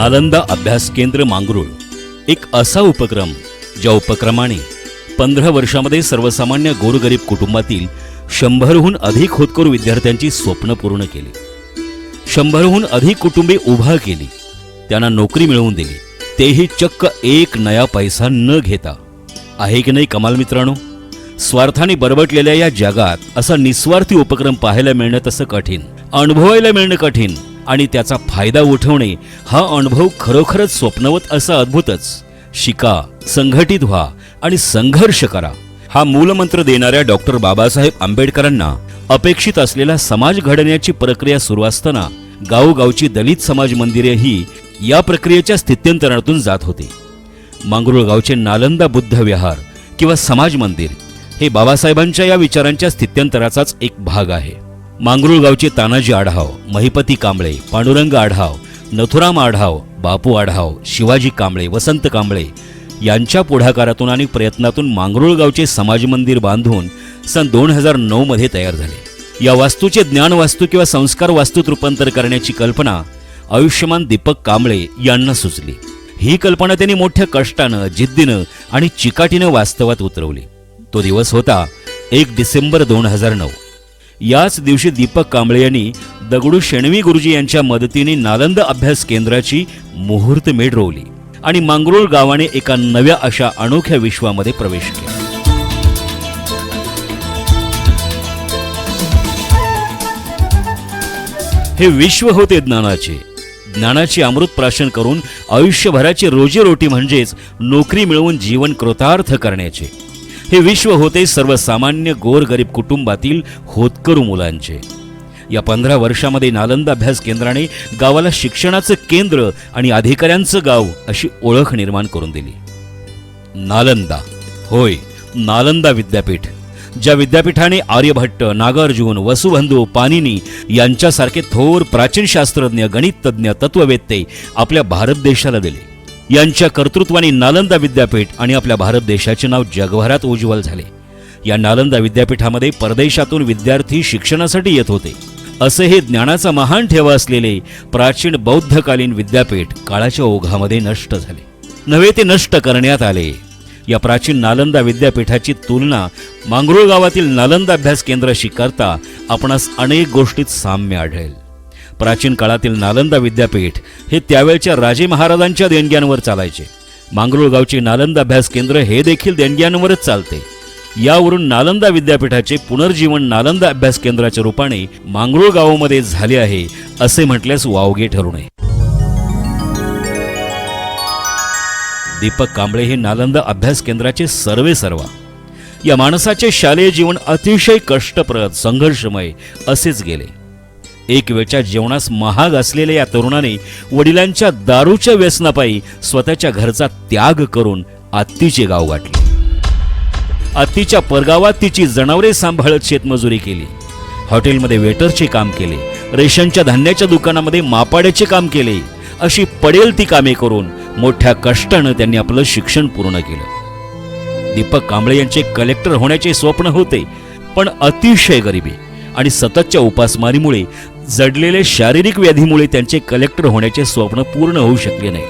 नालंदा अभ्यास केंद्र मांगरूळ. एक असा उपक्रम ज्या उपक्रमाने पंधरा वर्षामध्ये सर्वसामान्य गोरगरीब कुटुंबातील शंभरहून अधिक होतकरू विद्यार्थ्यांची स्वप्न पूर्ण केली. शंभरहून अधिक कुटुंबे उभा केली. त्यांना नोकरी मिळवून दिली. तेही चक्क एक नया पैसा न घेता. आहे की नाही कमाल मित्रांनो? स्वार्थाने बरबटलेल्या या जगात असा निस्वार्थी उपक्रम पाहायला मिळणं तसं कठीण. अनुभवायला मिळणं कठीण. आणि त्याचा फायदा उठवणे हा अनुभव खरोखरच स्वप्नवत असा अद्भुतच. शिका संघटित व्हा आणि संघर्ष करा. हा मूलमंत्र देणाऱ्या डॉक्टर बाबासाहेब आंबेडकरांना अपेक्षित असलेला समाज घडण्याची प्रक्रिया सुरू असताना गावोगावची दलित समाज मंदिरे ही या प्रक्रियेच्या स्थित्यंतरातून जात होती. मांगरुळगावचे नालंदा बुद्ध विहार किंवा समाज मंदिर हे बाबासाहेबांच्या या विचारांच्या स्थित्यंतराचाच एक भाग आहे. मांगरुळ गावचे तानाजी आढाव महिपती कांबळे पांडुरंग आढाव नथुराम आढाव बापू आढाव शिवाजी कांबळे वसंत कांबळे यांच्या पुढाकारातून आणि प्रयत्नातून मांगरुळ गावचे समाज मंदिर बांधून सन दोन हजार नऊमध्ये तयार झाले. या वास्तूचे ज्ञान वास्तू किंवा संस्कार वास्तूत रूपांतर करण्याची कल्पना आयुष्यमान दीपक कांबळे यांना सुचली. ही कल्पना त्यांनी मोठ्या कष्टानं जिद्दीनं आणि चिकाटीनं वास्तवात उतरवली. तो दिवस होता एक डिसेंबर दोन हजार नऊ. याच दिवशी दीपक कांबळे यांनी दगडू शेणवी गुरुजी यांच्या मदतीने नालंद अभ्यास केंद्राची मुहूर्त मेढ रोवली आणि मांगरूळ गावाने एका नव्या अशा अनोख्या विश्वामध्ये प्रवेश केला. हे विश्व होते ज्ञानाचे. ज्ञानाची अमृत प्राशन करून आयुष्यभराची रोजीरोटी म्हणजेच नोकरी मिळवून जीवन कृतार्थ करण्याचे. हे विश्व होते सर्वसामान्य गोरगरीब कुटुंबातील होतकरू मुलांचे. या पंधरा वर्षामध्ये नालंदा अभ्यास केंद्राने गावाला शिक्षणाचं केंद्र आणि अधिकाऱ्यांचं गाव अशी ओळख निर्माण करून दिली. नालंदा. होय नालंदा विद्यापीठ. ज्या विद्यापीठाने आर्यभट्ट नागार्जुन वसुबंधू पानिनी यांच्यासारखे थोर प्राचीन शास्त्रज्ञ गणिततज्ञ तत्ववेत्ते आपल्या भारत देशाला दिले. यांच्या कर्तृत्वाने नालंदा विद्यापीठ आणि आपल्या भारत देशाचे नाव जगभरात उज्ज्वल झाले. या नालंदा विद्यापीठामध्ये परदेशातून विद्यार्थी शिक्षणासाठी येत होते. असे हे ज्ञानाचा महान ठेवा असलेले प्राचीन बौद्धकालीन विद्यापीठ काळाच्या ओघामध्ये नष्ट झाले. नव्हे ते नष्ट करण्यात आले. या प्राचीन नालंदा विद्यापीठाची तुलना मांगरूळ गावातील नालंदा अभ्यास केंद्राशी करता आपणास अनेक गोष्टीत साम्य आढळेल. प्राचीन काळातील नालंदा विद्यापीठ हे त्यावेळच्या राजे महाराजांच्या देणग्यांवर चालायचे. मांगरुळगावचे नालंदा अभ्यास केंद्र हे देखील देणग्यांवरच चालते. यावरून नालंदा विद्यापीठाचे पुनर्जीवन नालंदा अभ्यास केंद्राच्या रूपाने मांगरुळगावामध्ये झाले आहे असे म्हटल्यास वावगे ठरू नये दीपक कांबळे हे नालंदा अभ्यास केंद्राचे सर्वे सर्वा. या माणसाचे शालेय जीवन अतिशय कष्टप्रद संघर्षमय असेच गेले. एक वेळच्या जेवणास महाग असलेल्या या तरुणाने वडिलांच्या दारूच्या व्यसनापायी स्वतःच्या घरचा त्याग करून आत्तीचे गाव गाठले. आत्तीच्या परगावात तिची जनावरे सांभाळत शेतमजुरी केली. हॉटेलमध्ये वेटरचे काम केले. रेशनच्या धान्याच्या दुकानामध्ये मापाड्याचे काम केले. अशी पडेल ती कामे करून मोठ्या कष्टानं त्यांनी आपलं शिक्षण पूर्ण केलं. दीपक कांबळे यांचे कलेक्टर होण्याचे स्वप्न होते पण अतिशय गरिबी. आणि सततच्या उपासमारीमुळे जडलेले शारीरिक व्याधीमुळे त्यांचे कलेक्टर होण्याचे स्वप्न पूर्ण होऊ शकले नाही.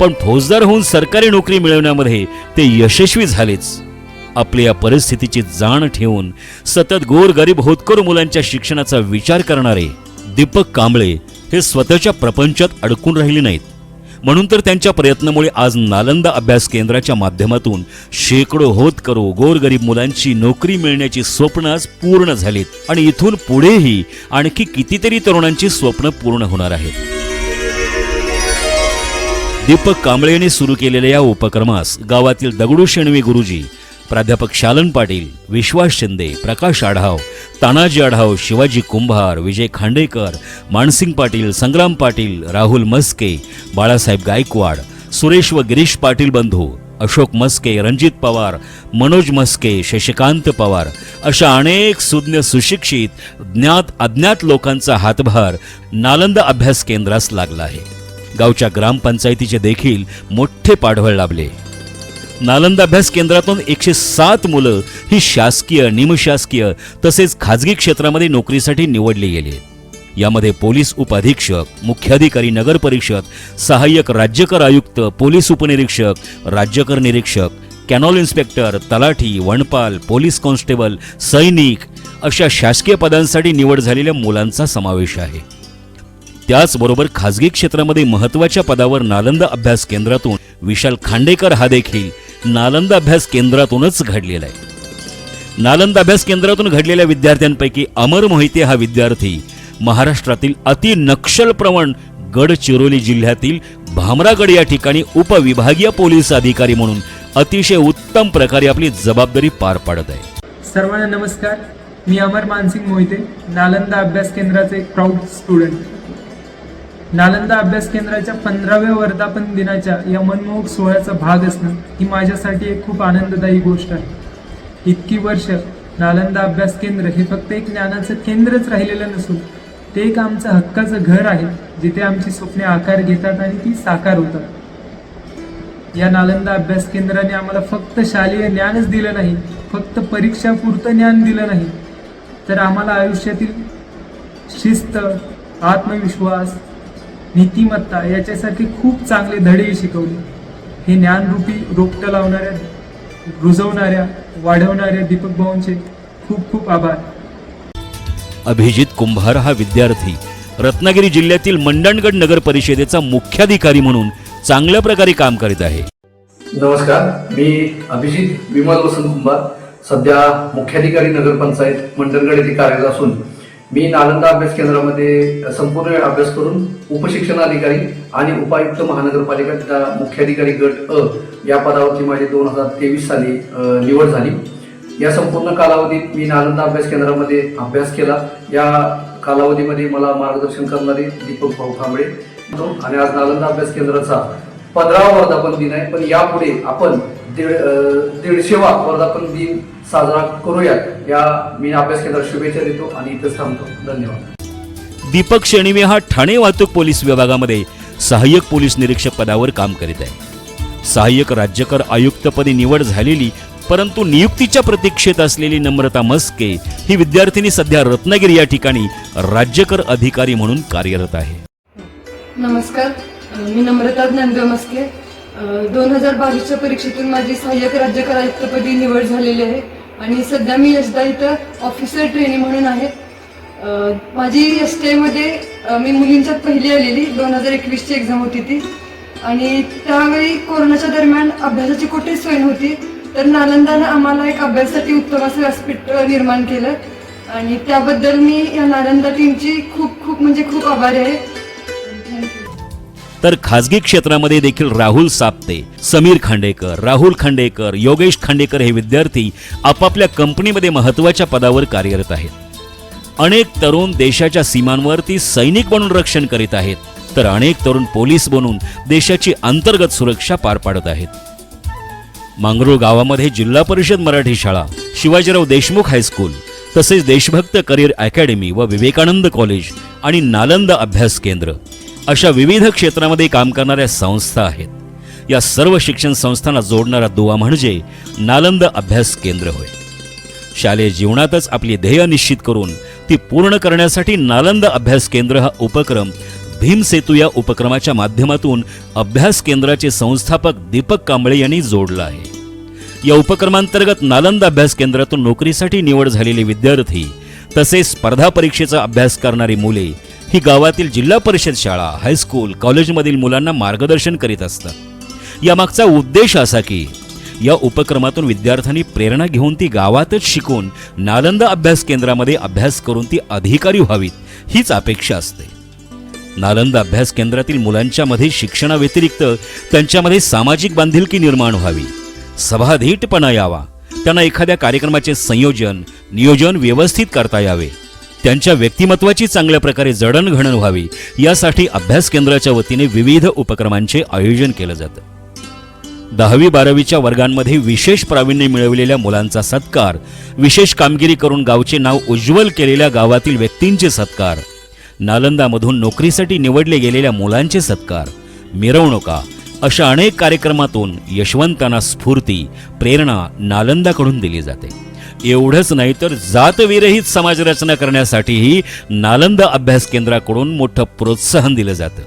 पण फौजदार होऊन सरकारी नोकरी मिळवण्यामध्ये ते यशस्वी झालेच. आपल्या या परिस्थितीची जाण ठेवून सतत गोरगरीब होतकर होतकरू मुलांच्या शिक्षणाचा विचार करणारे दीपक कांबळे हे स्वतःच्या प्रपंचात अडकून राहिले नाहीत. म्हणून तर त्यांच्या प्रयत्नामुळे आज नालंदा अभ्यास केंद्राच्या माध्यमातून शेकडो होत करो गोरगरीब मुलांची नोकरी मिळण्याची स्वप्न आज पूर्ण झालीत. आणि इथून पुढेही आणखी कितीतरी तरुणांची स्वप्न पूर्ण होणार आहेत. दीपक कांबळे यांनी सुरू केलेल्या या उपक्रमास गावातील दगडू शेणवी गुरुजी प्राध्यापक शालन पाटील विश्वास शिंदे प्रकाश आढाव तानाजी आढाव शिवाजी कुंभार विजय खांडेकर मानसिंग पाटील संग्राम पाटील राहुल मस्के बाळासाहेब गायकवाड सुरेश व गिरीश पाटील बंधू अशोक मस्के रणजित पवार मनोज मस्के शशिकांत पवार अशा अनेक सुज्ञ सुशिक्षित ज्ञात अज्ञात लोकांचा हातभार नालंदा अभ्यास केंद्रास लागला आहे. गावच्या ग्रामपंचायतीचे देखील मोठे पाठबळ लाभले. नालंदा अभ्यास केंद्रातून एकशे सात मुलं ही शासकीय निमशासकीय तसेच खाजगी क्षेत्रामध्ये नोकरीसाठी निवडली गेली. यामध्ये पोलीस उपअधीक्षक मुख्याधिकारी नगर परिषद सहाय्यक राज्यकर आयुक्त पोलीस उपनिरीक्षक राज्यकर निरीक्षक कॅनॉल इन्स्पेक्टर तलाठी वणपाल पोलीस कॉन्स्टेबल सैनिक अशा शासकीय पदांसाठी निवड झालेल्या मुलांचा समावेश आहे. त्याचबरोबर खाजगी क्षेत्रामध्ये महत्त्वाच्या पदावर नालंदा अभ्यास केंद्रातून विशाल खांडेकर हा देखील नालंदा अभ्यास केंद्रातूनच घडलेला आहे. नालंदा अभ्यास केंद्रातून घडलेल्या विद्यार्थ्यांपैकी अमर मोहिते हा विद्यार्थी महाराष्ट्रातील अति नक्षलप्रवण गडचिरोली जिल्ह्यातील भामरागड या ठिकाणी उपविभागीय पोलीस अधिकारी म्हणून अतिशय उत्तम प्रकारे आपली जबाबदारी पार पाडत आहे. सर्वांना नमस्कार. मी अमर मानसिंग मोहिते नालंदा अभ्यास केंद्राचे प्राऊड स्टुडंट नालंदा अभ्यास केंद्राच्या पंधराव्या वर्धापन दिनाच्या या मनमोहक सोहळ्याचा भाग असणं ही माझ्यासाठी एक खूप आनंददायी गोष्ट आहे. इतकी वर्ष नालंदा अभ्यास केंद्र हे फक्त एक ज्ञानाचं केंद्रच राहिलेलं नसून ते एक आमचं हक्काचं घर आहे जिथे आमची स्वप्ने आकार घेतात आणि ती साकार होतात. या नालंदा अभ्यास केंद्राने आम्हाला फक्त शालेय ज्ञानच दिलं नाही फक्त परीक्षा पुरतं ज्ञान दिलं नाही. तर आम्हाला आयुष्यातील शिस्त आत्मविश्वास नीतिमत्ता याच्यासारखे खूप चांगले धडेही शिकवले. हे ज्ञानरूपी रोपटं लावणाऱ्या रुजवणाऱ्या वाढवणाऱ्या दीपक भाऊंचे खूप खूप आभार. अभिजित कुंभार हा विद्यार्थी रत्नागिरी जिल्ह्यातील मंडणगड नगर परिषदेचा मुख्याधिकारी म्हणून चांगल्या प्रकारे काम करीत आहे. नमस्कार मी अभिजित विमल वसंत कुंभार सध्या मुख्याधिकारी नगरपंचायत मंडणगड येथे कार्यरत असून मी नालंदा अभ्यास केंद्रामध्ये संपूर्ण वेळ अभ्यास करून उपशिक्षणाधिकारी आणि उपायुक्त महानगरपालिका मुख्याधिकारी गट अ या पदावरती माझी दोन हजार तेवीस साली निवड झाली. या संपूर्ण कालावधीत मी नालंदा अभ्यास केंद्रामध्ये अभ्यास केला. या कालावधीमध्ये मला मार्गदर्शन करणारे दीपक भाऊ कांबळे आणि आज नालंदा अभ्यास केंद्राचा पंधरावा वर्धापन दिन आहे. पण यापुढे आपण दीड दीडशेवा वर्धापन दिन साजरा करूयात. या मी अभ्यास केंद्रात शुभेच्छा देतो आणि इथंच थांबतो. धन्यवाद. दीपक शेणिवे हा ठाणे वाहतूक पोलीस विभागामध्ये सहाय्यक पोलीस निरीक्षक पदावर काम करीत आहे. सहाय्यक राज्यकर आयुक्तपदी निवड झालेली परंतु नियुक्तीच्या प्रतीक्षेत असलेली नम्रता मस्के ही विद्यार्थिनी सध्या रत्नागिरी या ठिकाणी राज्यकर अधिकारी म्हणून कार्यरत आहे. नमस्कार. मी नम्रता ज्ञानदेव मस्के. दोन हजार बावीसच्या परीक्षेतून माझी सहाय्यक राज्यकर आयुक्तपदी निवड झालेली आहे. आणि सध्या मी यशदा इथं ऑफिसर ट्रेनी म्हणून आहे. माझी एस टी मध्ये मी मुलींच्यात पहिली आलेली दोन हजार एकवीसची एक्झाम होती ती. आणि त्यावेळी कोरोनाच्या दरम्यान अभ्यासाची कुठेच सोय नव्हती. तर नालंदानं आम्हाला एक अभ्यासासाठी उत्तम असं व्यासपीठ निर्माण केलं. आणि त्याबद्दल मी या नालंदा टीमची खूप खूप म्हणजे खूप आभारी आहे. तर खाजगी क्षेत्रामध्ये देखील राहुल साप्ते समीर खांडेकर राहुल खांडेकर योगेश खांडेकर हे विद्यार्थी आपापल्या कंपनीमध्ये महत्त्वाच्या पदावर कार्यरत आहेत. अनेक तरुण देशाच्या सीमांवरती सैनिक बनून रक्षण करीत आहेत तर अनेक तरुण पोलीस बनून देशाची अंतर्गत सुरक्षा पार पाडत आहेत. मांगरूळ गावामध्ये जिल्हा परिषद मराठी शाळा शिवाजीराव देशमुख हायस्कूल तसेच देशभक्त करिअर अकॅडमी व विवेकानंद कॉलेज आणि नालंदा अभ्यास केंद्र. अशा विविध क्षेत्रामध्ये काम करणाऱ्या संस्था आहेत. या सर्व शिक्षण संस्थांना जोडणारा दुवा म्हणजे नालंद अभ्यास केंद्र होय. शालेय जीवनातच आपली ध्येय निश्चित करून ती पूर्ण करण्यासाठी नालंद अभ्यास केंद्र हा उपक्रम भीमसेतू या उपक्रमाच्या माध्यमातून अभ्यास केंद्राचे संस्थापक दीपक कांबळे यांनी जोडला आहे. या उपक्रमांतर्गत नालंद अभ्यास केंद्रातून नोकरीसाठी निवड झालेले विद्यार्थी तसेच स्पर्धा परीक्षेचा अभ्यास करणारी मुले ही गावातील जिल्हा परिषद शाळा हायस्कूल कॉलेजमधील मुलांना मार्गदर्शन करीत असतात यामागचा उद्देश असा की या उपक्रमातून विद्यार्थ्यांनी प्रेरणा घेऊन ती गावातच शिकून नालंदा अभ्यास केंद्रामध्ये अभ्यास करून ती अधिकारी व्हावीत हीच अपेक्षा असते. नालंदा अभ्यास केंद्रातील मुलांच्यामध्ये शिक्षणाव्यतिरिक्त त्यांच्यामध्ये सामाजिक बांधिलकी निर्माण व्हावी. सभाधीटपणा यावा. त्यांना एखाद्या कार्यक्रमाचे संयोजन नियोजन व्यवस्थित करता यावे. त्यांच्या व्यक्तिमत्वाची चांगल्या प्रकारे जडणघडण व्हावी यासाठी अभ्यास केंद्राच्या वतीने विविध उपक्रमांचे आयोजन केलं जातं. दहावी बारावीच्या वर्गांमध्ये विशेष प्रावीण्य मिळवलेल्या मुलांचा सत्कार विशेष कामगिरी करून गावचे नाव उज्ज्वल केलेल्या गावातील व्यक्तींचे सत्कार नालंदामधून नोकरीसाठी निवडले गेलेल्या मुलांचे सत्कार मिरवणुका अशा अनेक कार्यक्रमातून यशवंतांना स्फूर्ती प्रेरणा नालंदाकडून दिली जाते. एवढंच नाही तर जातविरहित समाजरचना करण्यासाठीही नालंदा अभ्यास केंद्राकडून मोठं प्रोत्साहन दिलं जातं.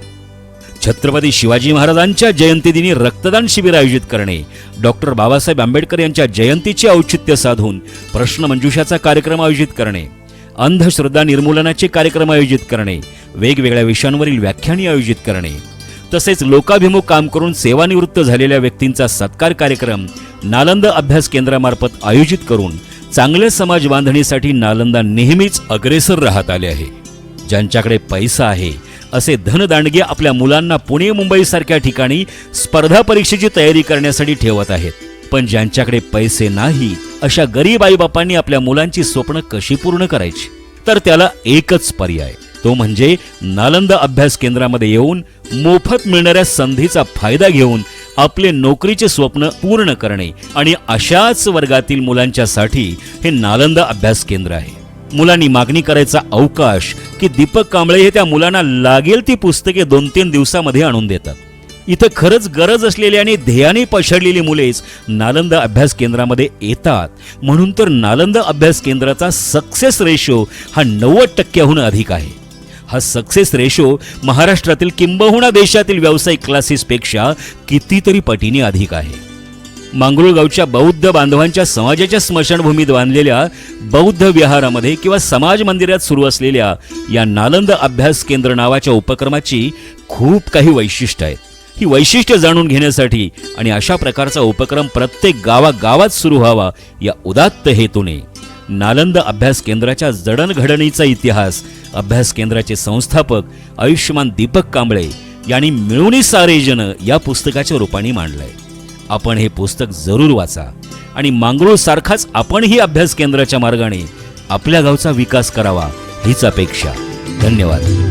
छत्रपती शिवाजी महाराजांच्या जयंतीदिनी रक्तदान शिबिर आयोजित करणे डॉक्टर बाबासाहेब आंबेडकर यांच्या जयंतीचे औचित्य साधून प्रश्नमंजुषाचा कार्यक्रम आयोजित करणे अंधश्रद्धा निर्मूलनाचे कार्यक्रम आयोजित करणे वेगवेगळ्या विषयांवरील व्याख्याने आयोजित करणे तसेच लोकाभिमुख काम करून सेवानिवृत्त झालेल्या व्यक्तींचा सत्कार कार्यक्रम नालंद अभ्यास केंद्रामार्फत आयोजित करून चांगल्या समाज बांधणीसाठी नालंदा नेहमीच अग्रेसर राहत आले आहे. ज्यांच्याकडे पैसा आहे असे धनदांडगे आपल्या मुलांना पुणे मुंबई सारख्या ठिकाणी स्पर्धा परीक्षेची तयारी करण्यासाठी ठेवत आहेत. पण ज्यांच्याकडे पैसे नाही अशा गरीब आईबापांनी आपल्या मुलांची स्वप्न कशी पूर्ण करायची? तर त्याला एकच पर्याय तो म्हणजे नालंदा अभ्यास केंद्रामध्ये येऊन मोफत मिळणाऱ्या संधीचा फायदा घेऊन आपले नोकरीचे स्वप्न पूर्ण करणे आणि अशाच वर्गातील मुलांच्यासाठी हे नालंदा अभ्यास केंद्र आहे. मुलांनी मागणी करायचा अवकाश की दीपक कांबळे हे त्या मुलांना लागेल ती पुस्तके दोन तीन दिवसामध्ये आणून देतात. इथं खरंच गरज असलेली आणि ध्येयाने पछडलेली मुलेच नालंदा अभ्यास केंद्रामध्ये येतात. म्हणून तर नालंदा अभ्यास केंद्राचा सक्सेस रेशो हा नव्वद टक्क्याहून अधिक आहे. हा सक्सेस रेशो महाराष्ट्रातील किंबहुना देशातील व्यावसायिक क्लासेसपेक्षा कितीतरी पटीने अधिक आहे. मांगरुळगावच्या बौद्ध बांधवांच्या समाजाच्या स्मशानभूमीत बांधलेल्या बौद्ध विहारामध्ये किंवा समाज मंदिरात सुरू असलेल्या या नालंद अभ्यास केंद्र नावाच्या उपक्रमाची खूप काही वैशिष्ट्य आहेत. ही वैशिष्ट्य जाणून घेण्यासाठी आणि अशा प्रकारचा उपक्रम प्रत्येक गावागावात सुरू व्हावा या उदात्त हेतूने नालंद अभ्यास केंद्राच्या जडणघडणीचा इतिहास. अभ्यास केंद्राचे संस्थापक आयुष्यमान दीपक कांबळे यांनी मिळवणी सारे जन या पुस्तकाच्या रूपाने मांडलंय. आपण हे पुस्तक जरूर वाचा आणि मांगरूळ सारखाच आपणही अभ्यास केंद्राच्या मार्गाने आपल्या गावचा विकास करावा हीच अपेक्षा. धन्यवाद.